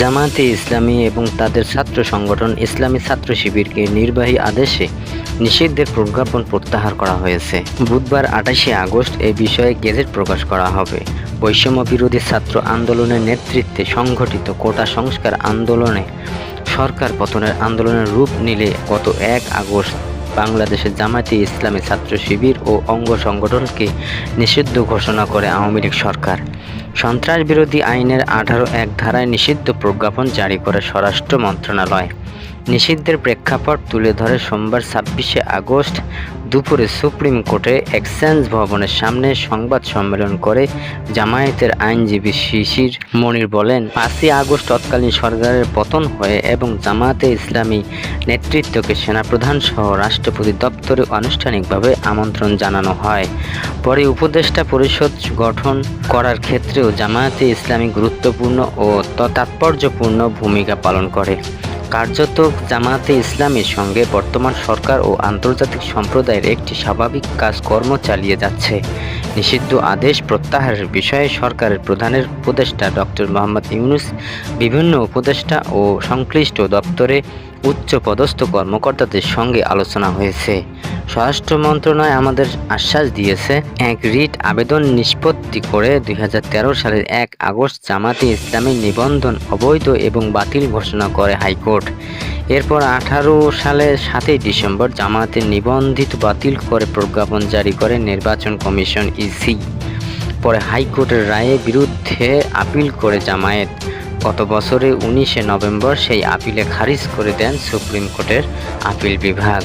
জামায়াতে ইসলামী এবং তাদের ছাত্র সংগঠন ইসলামী ছাত্র শিবিরকে নির্বাহী আদেশে নিষিদ্ধের প্রজ্ঞাপন প্রত্যাহার করা হয়েছে। বুধবার আঠাশে আগস্ট এ বিষয়ে গেজেট প্রকাশ করা হবে। বৈষম্য বিরোধী ছাত্র আন্দোলনের নেতৃত্বে সংগঠিত কোটা সংস্কার আন্দোলনে সরকার পতনের আন্দোলনের রূপ নিলে গত এক আগস্ট বাংলাদেশের জামায়াতে ইসলামী ছাত্র শিবির ও অঙ্গ সংগঠনকে নিষিদ্ধ ঘোষণা করে আওয়ামী লীগ সরকার। সন্ত্রাস বিরোধী আইনের আঠারো এক ধারায় নিষিদ্ধ প্রজ্ঞাপন জারি করে স্বরাষ্ট্র মন্ত্রণালয়। নিষিদ্ধের প্রেক্ষাপট তুলে ধরে সোমবার ছাব্বিশে আগস্ট দুপুরে সুপ্রিম কোর্টে এক্সচেঞ্জ ভবনের সামনে সংবাদ সম্মেলন করে জামায়াতের আইনজীবী শিশির মনির বলেন, পাঁচই আগস্ট তৎকালীন সরকারের পতন হয়ে এবং জামায়াতে ইসলামী নেতৃত্বকে সেনাপ্রধান সহ রাষ্ট্রপতি দপ্তরে আনুষ্ঠানিকভাবে আমন্ত্রণ জানানো হয়। পরে উপদেষ্টা পরিষদ গঠন করার ক্ষেত্রেও জামায়াতে ইসলামী গুরুত্বপূর্ণ ও তাৎপর্যপূর্ণ ভূমিকা পালন করে। কার্যত জামায়াতে ইসলামের সঙ্গে বর্তমান সরকার ও আন্তর্জাতিক সম্প্রদায়ের একটি স্বাভাবিক কাজকর্ম চালিয়ে যাচ্ছে। নিষিদ্ধ আদেশ প্রত্যাহারের বিষয়ে সরকারের প্রধানের উপদেষ্টা ডক্টর মোহাম্মদ ইউনুস, বিভিন্ন উপদেষ্টা ও সংশ্লিষ্ট দপ্তরে উচ্চ পদস্থ কর্মকর্তাদের সঙ্গে আলোচনা হয়েছে। স্বরাষ্ট্র মন্ত্রণালয় আমাদের আশ্বাস দিয়েছে, এক রিট আবেদন নিষ্পত্তি করে দু হাজার তেরো সালের এক আগস্ট জামাতে ইসলামের নিবন্ধন অবৈধ এবং বাতিল ঘোষণা করে হাইকোর্ট। এরপর আঠারো সালের সাতই ডিসেম্বর জামায়াতের নিবন্ধিত বাতিল করে প্রজ্ঞাপন জারি করে নির্বাচন কমিশন ইসি। পরে হাইকোর্টের রায়ের বিরুদ্ধে আপিল করে জামায়াত। গত বছরে উনিশে নভেম্বর সেই আপিলে খারিজ করে দেন সুপ্রিম কোর্টের আপিল বিভাগ।